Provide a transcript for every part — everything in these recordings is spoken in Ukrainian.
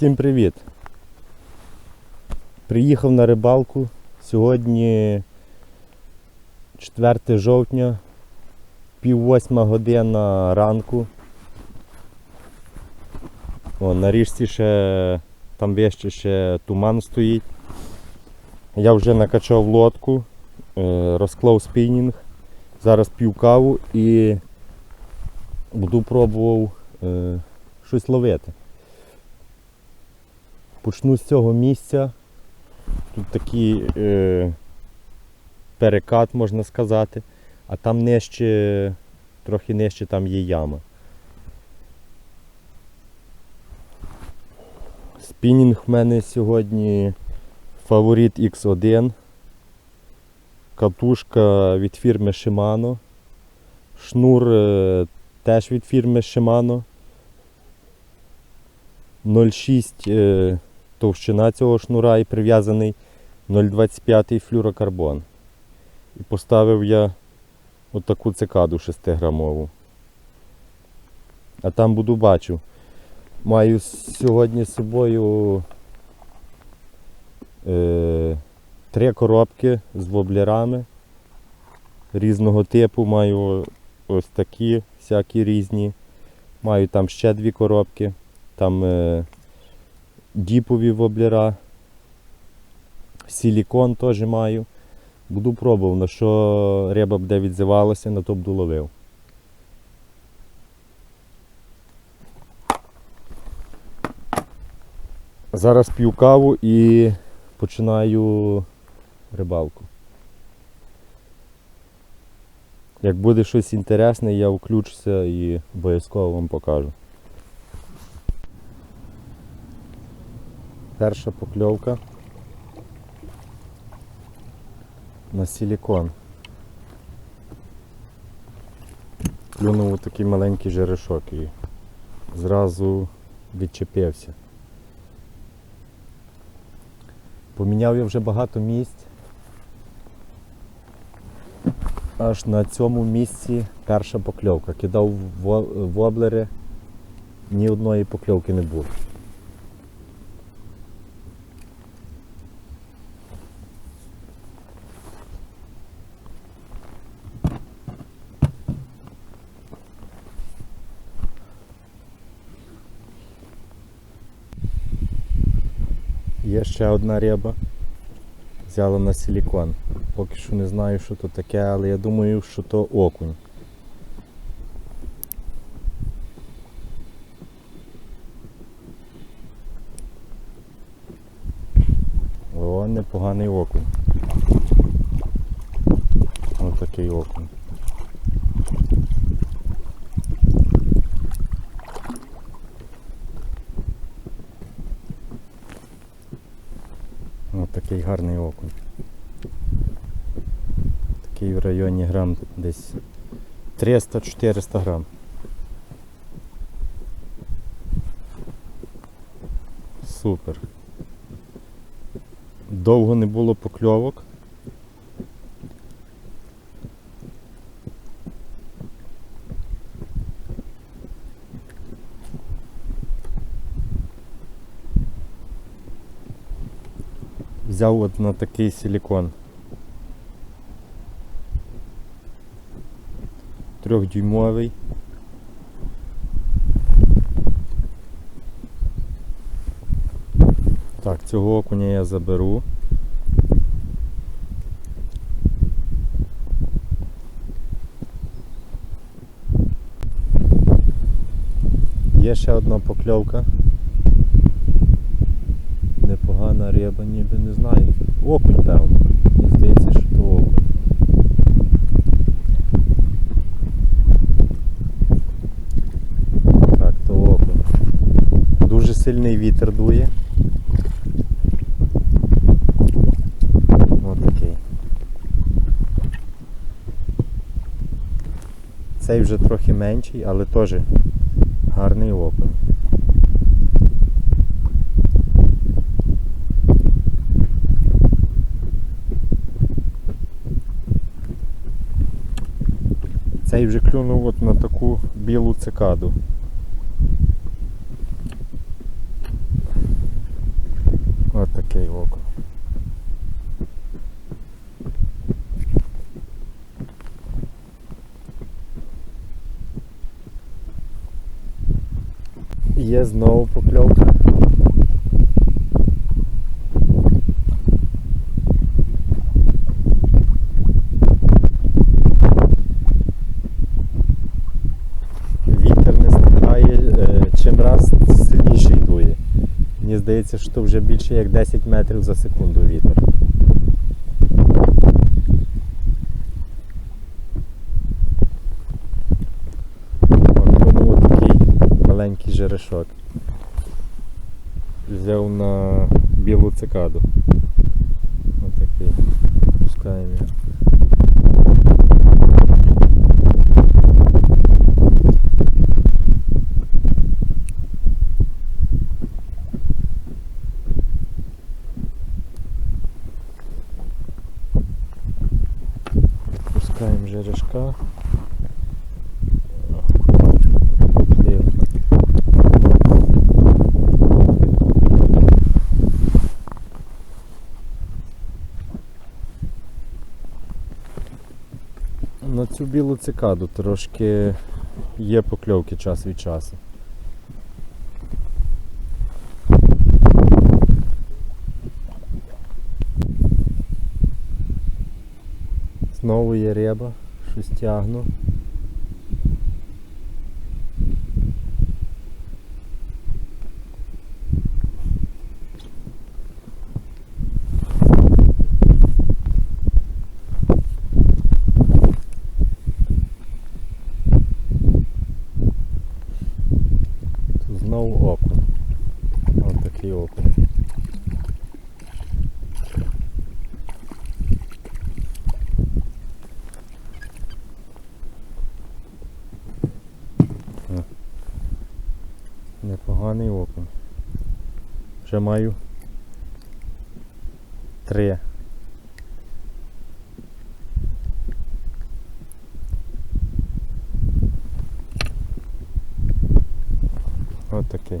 Всім привіт! Приїхав на рибалку. Сьогодні 4 жовтня, пів восьма година ранку. О, на річці ще там вище ще туман стоїть. Я вже накачав лодку, е, розклав спінінг. Зараз п'ю каву і буду пробував е, щось ловити. Почну з цього місця. Тут такий е, перекат, можна сказати, а там нижче, трохи нижче там є яма. Спінінг в мене сьогодні фаворит X1. Катушка від фірми Shimano. Шнур е, теж від фірми Shimano. 0,6 е, товщина цього шнура і прив'язаний 0,25 флюрокарбон. І поставив я отаку цикаду 6-грамову. А там буду бачу. Маю сьогодні з собою е, три коробки з воблерами різного типу. Маю ось такі всякі різні. Маю там ще дві коробки. Там е, діпові воблера. Силікон теж маю. Буду пробував, на що риба буде відзивалася, на то буду ловив. Зараз п'ю каву і починаю рибалку. Як буде щось інтересне, я включуся і обов'язково вам покажу. Перша покльовка на силікон. Клюнув такий маленький жерешок і зразу відчепився. Поміняв я вже багато місць. Аж на цьому місці перша покльовка. Кидав во- воблери, ні одної покльовки не було. Є ще одна риба. Взяла на силікон. Поки що не знаю, що то таке, але я думаю, що то окунь. О, непоганий окунь. Ось такий окунь. Ось такий гарний окунь. Такий в районі грам десь 300-400 грам. Супер. Довго не було покльовок. Взяв от на такий силікон. Трьохдюймовий. Так, цього окуня я заберу. Є ще одна покльовка. Риба, ніби не знаю. Окунь, певно. Мені здається, що то окунь. Так, то окунь. Дуже сильний вітер дує. Ось такий. Цей вже трохи менший, але теж гарний окунь. Цей вже клюнув от на таку білу цикаду. Отакий окунь. Є знову покльовка. Вітер не стихає, е, чим раз сильніший дує. Мені здається, що вже більше як 10 метрів за секунду вітер. Маленький жерешок. Взяв на білу цикаду. Отакий. Пускаємо його. Пускаємо жерешка. На цю білу цикаду трошки є покльовки час від часу. Знову є риба, щось тягну. Тут знову окунь. Ось такий окунь. Непоганий окунь. Вже маю три. Ось такий.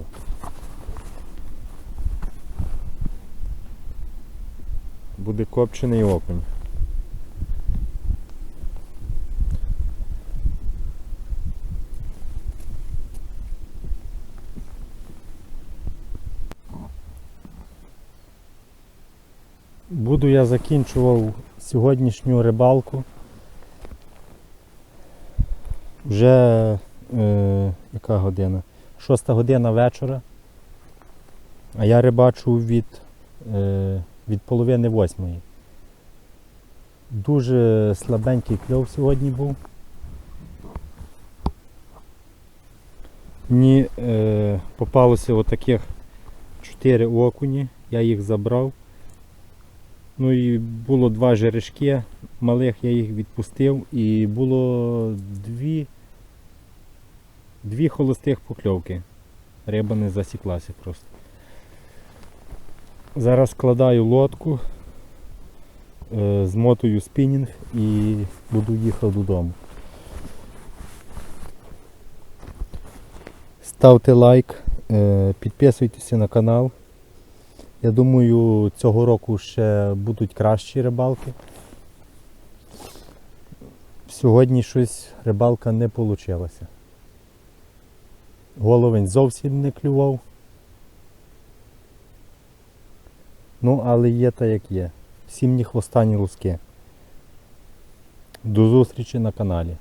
Буде копчений окунь. Буду я закінчував сьогоднішню рибалку. Вже е, яка година? Шоста година вечора. А я рибачу від, е, від половини восьмої. Дуже слабенький кльов сьогодні був. Мені е, попалося отаких 4 окуні, я їх забрав. Ну і було два жерешки малих, я їх відпустив і було дві, дві холостих покльовки. Риба не засіклася просто. Зараз складаю лодку, е, змотую спінінг і буду їхати додому. Ставте лайк, е, підписуйтеся на канал. Я думаю, цього року ще будуть кращі рибалки. Сьогодні щось рибалка не вийшла. Головень зовсім не клював. Ну, але є та як є. Всім ні хвоста, ні луски. До зустрічі на каналі.